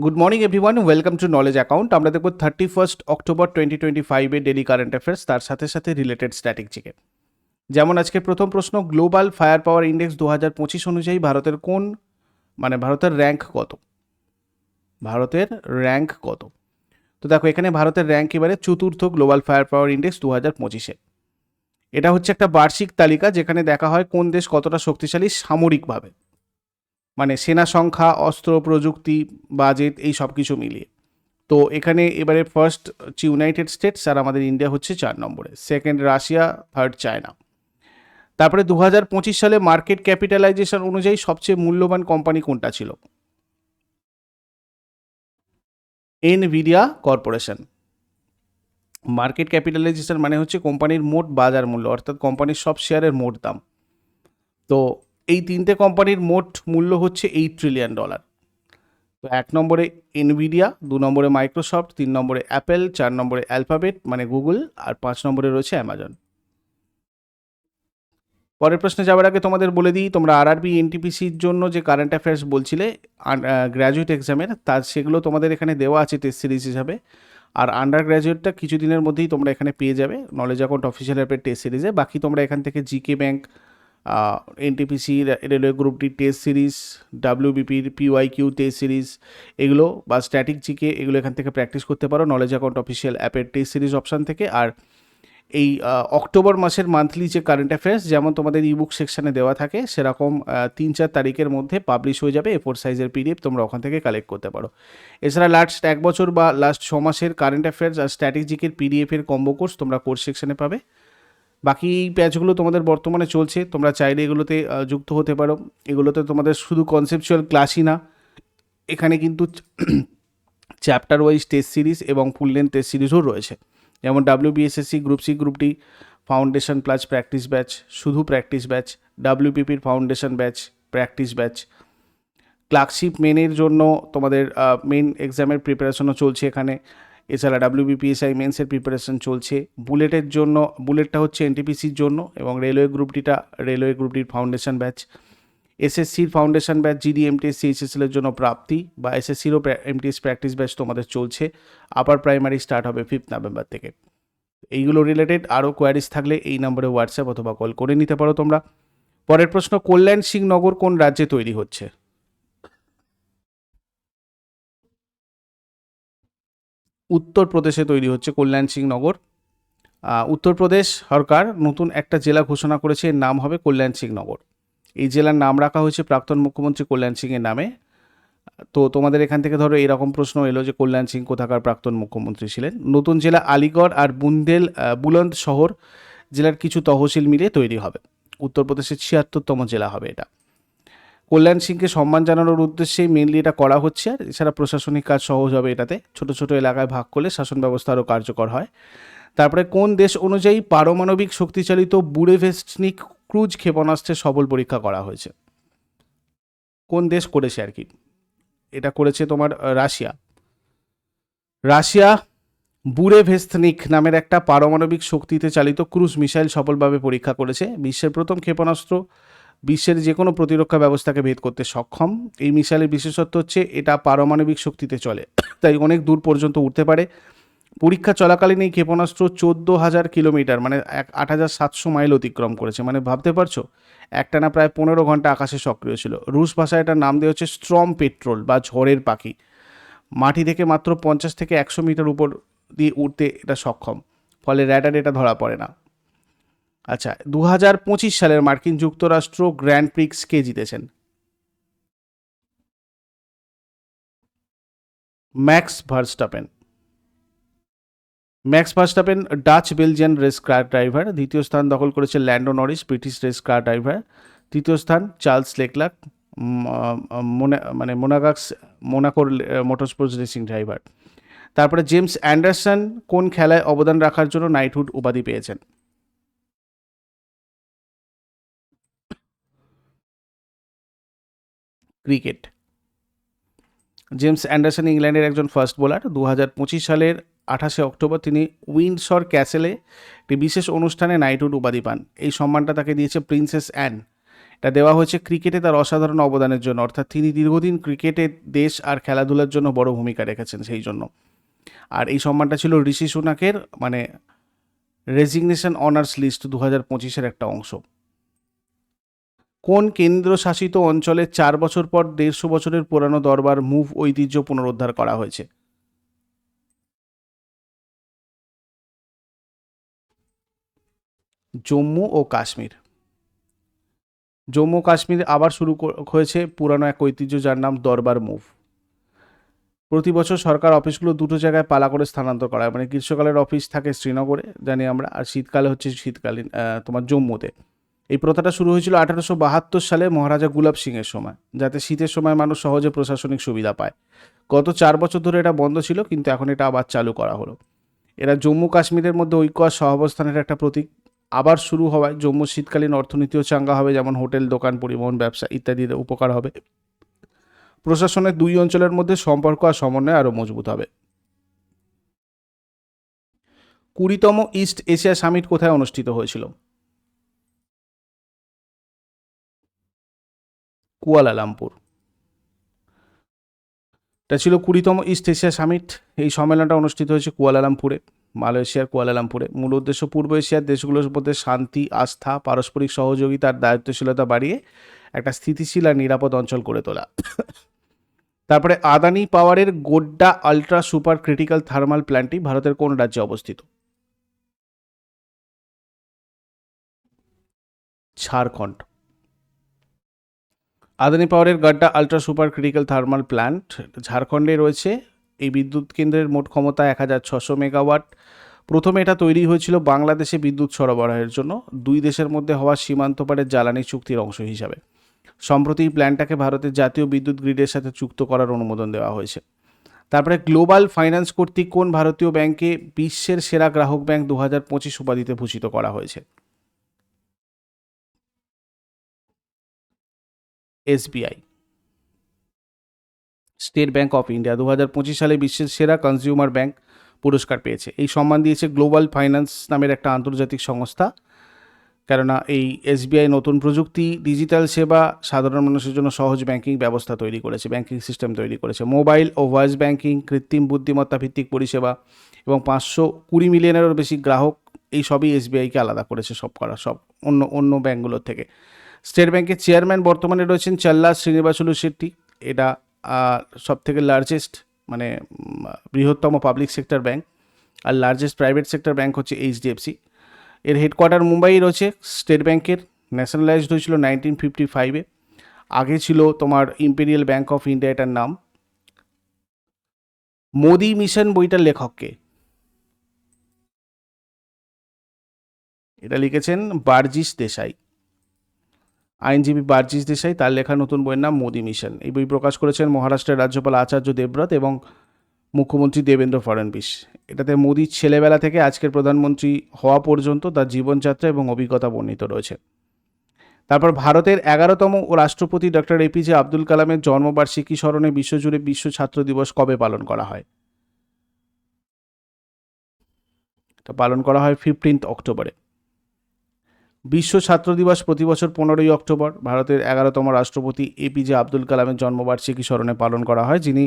Good morning everyone welcome to knowledge account আমরা দেখব thirty first October twenty twenty ফাইভে daily current affairs তার সাথে সাথে রিলেটেড স্ট্র্যাটেজিকে যেমন আজকে প্রথম প্রশ্ন গ্লোবাল ফায়ার পাওয়ার ইন্ডেক্স দু হাজার পঁচিশ অনুযায়ী ভারতের কোন মানে ভারতের র্যাঙ্ক কত? ভারতের র্যাঙ্ক কত? তো দেখো, এখানে ভারতের র্যাঙ্ক এবারে চতুর্থ গ্লোবাল ফায়ার পাওয়ার ইন্ডেক্স দু হাজার পঁচিশে। এটা হচ্ছে একটা বার্ষিক তালিকা, যেখানে দেখা হয় কোন দেশ কতটা শক্তিশালী সামরিকভাবে। মানে সেনা সংখ্যা, অস্ত্র, প্রযুক্তি, বাজেট, এই সব কিছু মিলিয়ে। তো এখানে এবারে ফার্স্ট হচ্ছে ইউনাইটেড স্টেটস আর আমাদের ইন্ডিয়া হচ্ছে চার নম্বরে। সেকেন্ড রাশিয়া থার্ড চায়না তারপরে দু হাজার পঁচিশ সালে মার্কেট ক্যাপিটালাইজেশন অনুযায়ী সবচেয়ে মূল্যবান কোম্পানি কোনটা ছিল? এনভিডিয়া কর্পোরেশন মার্কেট ক্যাপিটালাইজেশন মানে হচ্ছে কোম্পানির মোট বাজার মূল্য, অর্থাৎ কোম্পানির সব শেয়ারের মোট দাম। তো এই তিনটে কোম্পানির মোট মূল্য হচ্ছে এইট ট্রিলিয়ন ডলার তো এক নম্বরে এনভিডিয়া দু নম্বরে মাইক্রোসফট তিন নম্বরে অ্যাপেল চার নম্বরে অ্যালফাবেট মানে গুগল আর পাঁচ নম্বরে রয়েছে অ্যামাজন পরের প্রশ্নে যাওয়ার আগে তোমাদের বলে দিই, তোমরা আরআরবি এনটিপিসির জন্য যে কারেন্ট অ্যাফেয়ার্স বলছিলে গ্র্যাজুয়েট এক্সামের তার সেগুলো তোমাদের এখানে দেওয়া আছে টেস্ট সিরিজ হিসাবে। আর আন্ডার গ্র্যাজুয়েটটা কিছুদিনের মধ্যেই তোমরা এখানে পেয়ে যাবে নলেজ অ্যাকাউন্ট অফিসিয়াল অ্যাপের টেস্ট সিরিজে বাকি তোমরা এখান থেকে GK bank NTPC railway group D test series ডাব্লিউবিপির PY Q test series এগুলো বা স্ট্যাটিক জিকে এগুলো এখান থেকে প্র্যাকটিস করতে পারো। নলেজ অ্যাকাউন্ট অফিসিয়াল অ্যাপের টেস্ট সিরিজ অপশান থেকে। আর এই অক্টোবর মাসের মান্থলি যে কারেন্ট অ্যাফেয়ার্স যেমন তোমাদের ইবুক সেকশানে দেওয়া থাকে, সেরকম তিন চার তারিখের মধ্যে পাবলিশ হয়ে যাবে। এ ফোর সাইজের পিডিএফ তোমরা ওখান থেকে কালেক্ট করতে পারো। এছাড়া লাস্ট এক বছর বা লাস্ট ছ মাসের কারেন্ট অ্যাফেয়ার্স আর স্ট্র্যাটেজিকের পিডিএফের কম্বো কোর্স তোমরা কোর্স সেকশানে পাবে। বাকি এই প্যাচগুলো তোমাদের বর্তমানে চলছে, তোমরা চাইলে এগুলোতে যুক্ত হতে পারো। এগুলোতে তোমাদের শুধু কনসেপচুয়াল ক্লাসই না, এখানে কিন্তু চ্যাপ্টার ওয়াইজ টেস্ট সিরিজ এবং ফুল লেন্থ টেস্ট সিরিজও রয়েছে। যেমন WBSSC group C group D foundation plus practice batch শুধু practice batch ডাব্লিউপিপির foundation batch practice batch clerkship মেনের জন্য তোমাদের মেন এক্সামের প্রিপারেশনও চলছে এখানে। এছাড়া ডাব্লিউবিপিএসআই মেন্সের প্রিপারেশন চলছে। বুলেটের জন্য বুলেটটা হচ্ছে এনটিপিসির জন্য এবং রেলওয়ে গ্রুপটিটা রেলওয়ে গ্রুপটির ফাউন্ডেশন ব্যাচ এসএসসির ফাউন্ডেশন ব্যাচ জিডি এমটিএস সিএইচএসএলের জন্য প্রাপ্তি বা এসএসসিরও এমটিএস প্র্যাকটিস ব্যাচ তোমাদের চলছে। আপার প্রাইমারি স্টার্ট হবে ফিফথ নভেম্বর থেকে। এইগুলো রিলেটেড আরও কোয়ারিজ থাকলে এই নম্বরে হোয়াটসঅ্যাপ অথবা কল করে নিতে পারো তোমরা। পরের প্রশ্ন কল্যাণ সিং নগর কোন রাজ্যে তৈরি হচ্ছে? উত্তরপ্রদেশে তৈরি হচ্ছে কল্যাণ সিং নগর। উত্তরপ্রদেশ সরকার নতুন একটা জেলা ঘোষণা করেছে, এর নাম হবে কল্যাণ সিং নগর। এই জেলার নাম রাখা হয়েছে প্রাক্তন মুখ্যমন্ত্রী কল্যাণ সিংয়ের নামে। তো তোমাদের এখান থেকে ধরো এরকম প্রশ্ন এলো যে কল্যাণ সিং কোথাকার প্রাক্তন মুখ্যমন্ত্রী ছিলেন। নতুন জেলা আলিগড় আর বুন্দেল বুলন্দ শহর, জেলার কিছু তহসিল মিলিয়ে তৈরি হবে। উত্তরপ্রদেশের ছিয়াত্তরতম জেলা হবে এটা। কল্যাণ সিংকে সম্মান জানানোর উদ্দেশ্যেই মেনলি এটা করা হচ্ছে। আর এছাড়া প্রশাসনিক কাজ সহজ হবে এটাতে। ছোট ছোট এলাকায় ভাগ করলে শাসন ব্যবস্থা আরও কার্যকর হয়। তারপরে কোন দেশ অনুযায়ী পারমাণবিক শক্তিচালিত বুড়েভেস্টনিক ক্রুজ ক্ষেপণাস্ত্রের সবল পরীক্ষা করা হয়েছে? কোন দেশ করেছে আর কি? এটা করেছে তোমার রাশিয়া। রাশিয়া বুরেভেস্তনিক নামের একটা পারমাণবিক শক্তিতে চালিত ক্রুজ মিসাইল সফলভাবে পরীক্ষা করেছে। বিশ্বের প্রথম ক্ষেপণাস্ত্র বিশ্বের যে কোনো প্রতিরক্ষা ব্যবস্থাকে ভেদ করতে সক্ষম। এই মিসাইলের বিশেষত্ব হচ্ছে এটা পারমাণবিক শক্তিতে চলে। তাই অনেক দূর পর্যন্ত উঠতে পারে। পরীক্ষা চলাকালীন এই ক্ষেপণাস্ত্র চোদ্দ হাজার কিলোমিটার মানে এক আট হাজার সাতশো মাইল অতিক্রম করেছে। মানে ভাবতে পারছ? একটানা প্রায় পনেরো ঘণ্টা আকাশে সক্রিয় ছিল। রুশ ভাষায় এটার নাম দেওয়া হচ্ছে স্ট্রম পেট্রোল বা ঝড়ের পাখি। মাটি থেকে মাত্র পঞ্চাশ থেকে একশো মিটার উপর দিয়ে উঠতে এটা সক্ষম। ফলে র্যাডার এটা ধরা পড়ে না। আচ্ছা দু হাজার পঁচিশ সালের মার্কিন যুক্তরাষ্ট্র গ্র্যান্ড প্রিক্স কে জিতেছেন? Max Verstappen. Max Verstappen, Dutch Belgian race car driver. দ্বিতীয় স্থান দখল করেছে Lando Norris, British race car driver. তৃতীয় স্থান চার্লস লেকলাক মানে মোনাগাক্স, মোনাকোর মোটর স্পোর্টস রেসিং ড্রাইভার। তারপরে জেমস অ্যান্ডারসন কোন খেলায় অবদান রাখার জন্য নাইটহুড উপাধি পেয়েছেন? ক্রিকেট। জেমস অ্যান্ডারসন ইংল্যান্ডের একজন ফার্স্ট বোলার দু পঁচিশ সালের আঠাশে অক্টোবর তিনি উইন্ডসর ক্যাসেলে একটি বিশেষ অনুষ্ঠানে নাইটহুড উপাধি পান। এই সম্মানটা তাকে দিয়েছে প্রিন্সেস অ্যান। এটা দেওয়া হয়েছে ক্রিকেটে তার অসাধারণ অবদানের জন্য। অর্থাৎ তিনি দীর্ঘদিন ক্রিকেটে দেশ আর খেলাধুলার জন্য বড় ভূমিকা রেখেছেন সেই জন্য। আর এই সম্মানটা ছিল ঋষি সুনাকের মানে রেজিগনেশন অনার্স লিস্ট দু হাজার পঁচিশের একটা অংশ। কোন কেন্দ্রশাসিত অঞ্চলে চার বছর পর দেড়শো বছরের পুরানো দরবার মুভ ঐতিহ্য পুনরুদ্ধার করা হয়েছে? জম্মু ও কাশ্মীর। জম্মু কাশ্মীর আবার শুরু হয়েছে পুরানো এক ঐতিহ্য যার নাম দরবার মুভ। প্রতি বছর সরকার অফিসগুলো দুটো জায়গায় পালা করে স্থানান্তর করা হয়। মানে গ্রীষ্মকালের অফিস থাকে শ্রীনগরে, জানি আমরা, আর শীতকালে হচ্ছে শীতকালীন তোমার জম্মুতে। এই প্রথাটা শুরু হয়েছিল আঠারোশো বাহাত্তর সালে মহারাজা গুলাব সিংয়ের সময়, যাতে শীতের সময় মানুষ সহজে প্রশাসনিক সুবিধা পায়। গত চার বছর ধরে এটা বন্ধ ছিল, কিন্তু এখন এটা আবার চালু করা হলো। এরা জম্মু কাশ্মীরের মধ্যে ঐক্য আর সহাবস্থানের একটা প্রতীক। আবার শুরু হওয়ায় জম্মু শীতকালীন অর্থনীতিও চাঙ্গা হবে, যেমন হোটেল, দোকান, পরিবহন, ব্যবসা ইত্যাদিতে উপকার হবে। প্রশাসনের দুই অঞ্চলের মধ্যে সম্পর্ক আর সমন্বয় আরও মজবুত হবে। কুড়িতম ইস্ট এশিয়া সামিট কোথায় অনুষ্ঠিত হয়েছিল? কুয়ালালামপুর। এটা ছিল কুড়িতম ইস্ট এশিয়া সামিট এই সম্মেলনটা অনুষ্ঠিত হয়েছে কুয়ালালামপুরে, মালয়েশিয়ার কুয়ালালামপুরে। মূল উদ্দেশ্য পূর্ব এশিয়ার দেশগুলোর মধ্যে শান্তি, আস্থা, পারস্পরিক সহযোগিতার দায়িত্বশীলতা বাড়িয়ে একটা স্থিতিশীল আর নিরাপদ অঞ্চল করে তোলা। তারপরে আদানি পাওয়ারের Godda ultra super critical thermal প্ল্যান্টটি ভারতের কোন রাজ্যে অবস্থিত? ঝাড়খণ্ড। আদানি পাওয়ারের Godda ultra super critical thermal plant ঝাড়খণ্ডে রয়েছে। এই বিদ্যুৎ কেন্দ্রের মোট ক্ষমতা এক হাজার ছশো মেগাওয়াট। প্রথমে এটা তৈরি হয়েছিল বাংলাদেশে বিদ্যুৎ সরবরাহের জন্য, দুই দেশের মধ্যে হওয়া সীমান্ত পারের জ্বালানি চুক্তির অংশ হিসাবে। সম্প্রতি এই প্ল্যান্টটাকে ভারতের জাতীয় বিদ্যুৎ গ্রিডের সাথে যুক্ত করার অনুমোদন দেওয়া হয়েছে। তারপরে গ্লোবাল ফাইন্যান্স কর্তৃক কোন ভারতীয় ব্যাংকে বিশ্বের সেরা গ্রাহক ব্যাংক দু হাজার পঁচিশ উপাধিতে ভূষিত করা হয়েছে? SBI. State bank of India দু হাজার পঁচিশ সালে বিশ্বের সেরা কনজিউমার ব্যাংক পুরস্কার পেয়েছে। এই সম্মান দিয়েছে গ্লোবাল ফাইন্যান্স নামের একটা আন্তর্জাতিক সংস্থা। কেননা এই এসবিআই নতুন প্রযুক্তি, ডিজিটাল সেবা, সাধারণ মানুষের জন্য সহজ ব্যাংকিং ব্যবস্থা তৈরি করেছে ব্যাংকিং সিস্টেম তৈরি করেছে। মোবাইল ও ভয়েস ব্যাংকিং কৃত্রিম বুদ্ধিমত্তা ভিত্তিক পরিষেবা এবং পাঁচশো কুড়ি মিলিয়নেরও বেশি গ্রাহক এই সবই এসবিআইকে আলাদা করেছে সব করা, সব অন্য অন্য ব্যাঙ্কগুলোর থেকে। স্টেট ব্যাংকের চেয়ারম্যান বর্তমানে রয়েছেন চাল্লা শ্রীনিবাসুলু শেট্টি। এটা সব থেকে লার্জেস্ট মানে বৃহত্তম পাবলিক সেক্টর ব্যাংক আর লার্জেস্ট প্রাইভেট সেক্টর ব্যাংক হচ্ছে এইচডিএফসি। এর হেডকোয়ার্টার মুম্বাই রয়েছে। স্টেট ব্যাংকের ন্যাশনালাইজড হয়েছিল নাইনটিন ফিফটি ফাইভে আগে ছিল তোমার ইম্পেরিয়াল ব্যাংক অফ ইন্ডিয়া এটার নাম। মোদি মিশন বইটার লেখককে। এটা লিখেছেন বার্জিস দেশাই। আইনজীবী বার্জিস দেশাই, তার লেখা নতুন বইয়ের নাম মোদি মিশন। এই বই প্রকাশ করেছেন মহারাষ্ট্রের রাজ্যপাল আচার্য দেবব্রত এবং মুখ্যমন্ত্রী দেবেন্দ্র ফডণবীশ এটাতে মোদির ছেলেবেলা থেকে আজকের প্রধানমন্ত্রী হওয়া পর্যন্ত তার জীবনযাত্রা এবং অভিজ্ঞতা বর্ণিত রয়েছে। তারপর ভারতের এগারোতম ও রাষ্ট্রপতি ডক্টর এপিজে আব্দুল কালামের জন্মবার্ষিকী স্মরণে বিশ্বজুড়ে বিশ্ব ছাত্র দিবস কবে পালন করা হয়? এটা পালন করা হয় ফিফটিন্থ অক্টোবরে। বিশ্ব ছাত্র দিবস প্রতি বছর পনেরোই অক্টোবর ভারতের এগারোতম রাষ্ট্রপতি এপিজে আব্দুল কালামের জন্মবার্ষিকী স্মরণে পালন করা হয়, যিনি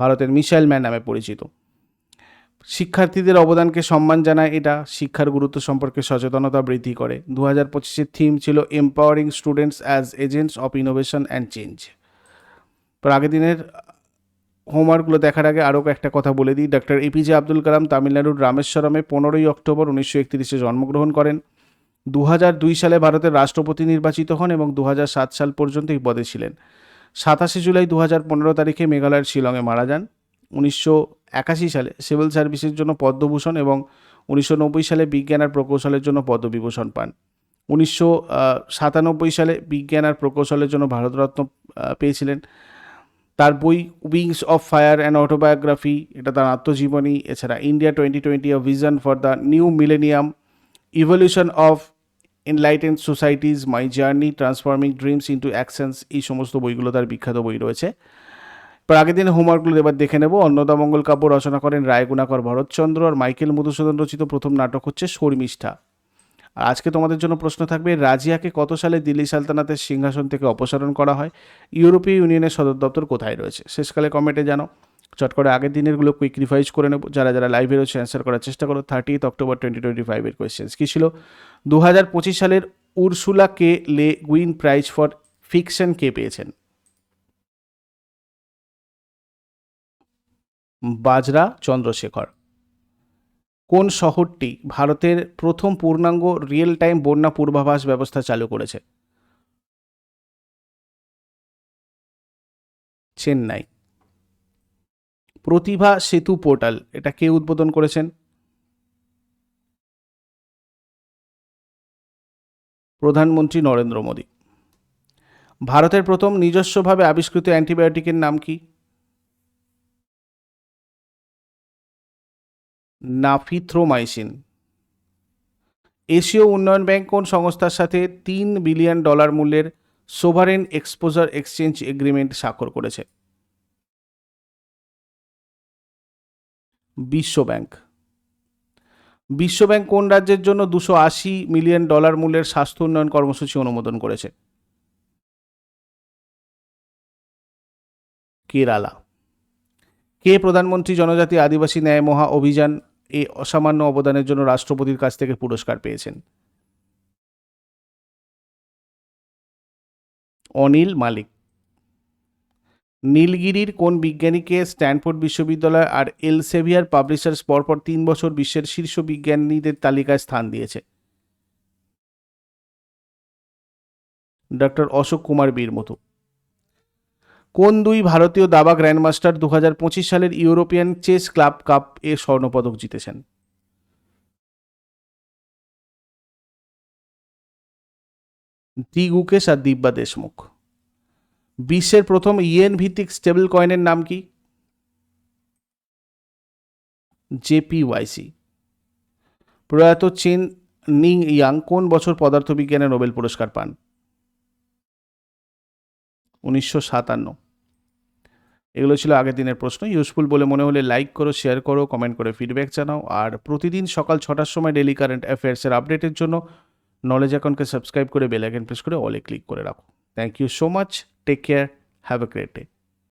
ভারতের মিসাইল ম্যান নামে পরিচিত। শিক্ষার্থীদের অবদানকে সম্মান জানায় এটা, শিক্ষার গুরুত্ব সম্পর্কে সচেতনতা বৃদ্ধি করে। দু হাজার পঁচিশের থিম ছিল empowering students as agents of innovation and change আগের দিনের হোমওয়ার্কগুলো দেখার আগে আরও একটা কথা বলে দিই। ডক্টর এপিজে আব্দুল কালাম তামিলনাড়ুর রামেশ্বরমে পনেরোই অক্টোবর উনিশশো একত্রিশে জন্মগ্রহণ করেন। দু সালে ভারতের রাষ্ট্রপতি নির্বাচিত হন এবং দু সাল পর্যন্ত এই পদে ছিলেন। সাতাশে জুলাই দু হাজার পনেরো তারিখে মেঘালয়ের শিলংয়ে মারা যান। উনিশশো একাশি সালে সিভিল সার্ভিসের জন্য পদ্মভূষণ এবং উনিশশো নব্বই সালে বিজ্ঞান আর প্রকৌশলের জন্য পদ্মবিভূষণ পান। উনিশশো সাতানব্বই সালে বিজ্ঞান আর প্রকৌশলের জন্য ভারতরত্ন পেয়েছিলেন। তার বই wings of fire and autobiography, এটা তার আত্মজীবনী, এছাড়া India twenty twenty of vision for the new millennium evolution of enlighten societies my journey transforming dreams into actions এই সমস্ত বইগুলো তার বিখ্যাত বই রয়েছে। আগের দিন হোমওয়ার্কগুলো এবার দেখে নেব। অন্নদামঙ্গল কাব্য রচনা করেন রায় গুণাকর ভরতচন্দ্র আর মাইকেল মধুসূদন রচিত প্রথম নাটক হচ্ছে শর্মিষ্ঠা। আর আজকে তোমাদের জন্য প্রশ্ন থাকবে, রাজিয়াকে কত সালে দিল্লি সালতানাতের সিংহাসন থেকে অপসারণ করা হয়? ইউরোপীয় ইউনিয়নের সদর দপ্তর কোথায় রয়েছে? শেষকালে কমেন্টে জানো চট করে আগের দিনেরগুলো কুইক রিভাইজ করে নেব। যারা যারা লাইভে রয়েছে অ্যান্সার করার চেষ্টা করো। থার্টিথ অক্টোবর টোয়েন্টি টোয়েন্টি ফাইভের কোয়েশ্চেন্স কী ছিল? দু হাজার পঁচিশ সালের Ursula K Le Guin prize for fiction কে পেয়েছেন? বাজরা চন্দ্রশেখর। কোন শহরটি ভারতের প্রথম পূর্ণাঙ্গ রিয়েল টাইম বন্যা পূর্বাভাস ব্যবস্থা চালু করেছে? চেন্নাই। প্রতিভা সেতু পোর্টাল, এটা কে উদ্বোধন করেছেন? প্রধানমন্ত্রী নরেন্দ্র মোদী। ভারতের প্রথম নিজস্বভাবে আবিষ্কৃত অ্যান্টিবায়োটিকের নাম কি? নাফিথ্রোমাইসিন। এশীয় উন্নয়ন ব্যাংক কোন সংস্থার সাথে তিন বিলিয়ন ডলার মূল্যের সোভারেন এক্সপোজার এক্সচেঞ্জ এগ্রিমেন্ট স্বাক্ষর করেছে? বিশ্ব ব্যাংক বিশ্ব ব্যাংক কোন রাজ্যের জন্য দুশো আশি মিলিয়ন ডলার মূল্যের স্বাস্থ্য উন্নয়ন কর্মসূচি অনুমোদন করেছে? কেরালা। কে প্রধানমন্ত্রী জনজাতি আদিবাসী ন্যায় মহা অভিযান এ অসামান্য অবদানের জন্য রাষ্ট্রপতির কাছ থেকে পুরস্কার পেয়েছেন? অনিল মালিক। নীলগিরির কোন বিজ্ঞানীকে স্ট্যানফোর্ড বিশ্ববিদ্যালয় আর এলসেভিয়ার পাবলিশার্স পরপর তিন বছর বিশ্বের শীর্ষ বিজ্ঞানীদের তালিকায় স্থান দিয়েছে? ডক্টর অশোক কুমার বীর মতো কোন দুই ভারতীয় দাবা গ্র্যান্ডমাস্টার দু হাজার পঁচিশ সালের ইউরোপিয়ান চেস ক্লাব কাপ এ স্বর্ণপদক জিতেছেন? দি গুকেশ আর দিব্যা দেশমুখ। বিশ্বের প্রথম ইয়েন ভিত্তিক স্টেবল কয়েনের নাম কি? জেপিওয়াইসি প্রয়াত চেন নিং ইয়াং কোন বছর পদার্থবিজ্ঞানে নোবেল পুরস্কার পান? উনিশশো সাতান্ন। এগুলো ছিল আগের দিনের প্রশ্ন। ইউজফুল বলে মনে হলে লাইক করো, শেয়ার করো, কমেন্ট করে ফিডব্যাক জানাও। আর প্রতিদিন সকাল ছটার সময় ডেলি কারেন্ট অ্যাফেয়ার্সের আপডেটের জন্য নলেজ অ্যাকাউন্টকে সাবস্ক্রাইব করে বেল আইকন প্রেস করে অলে ক্লিক করে রাখো। Thank you so much Take care. Have a great day.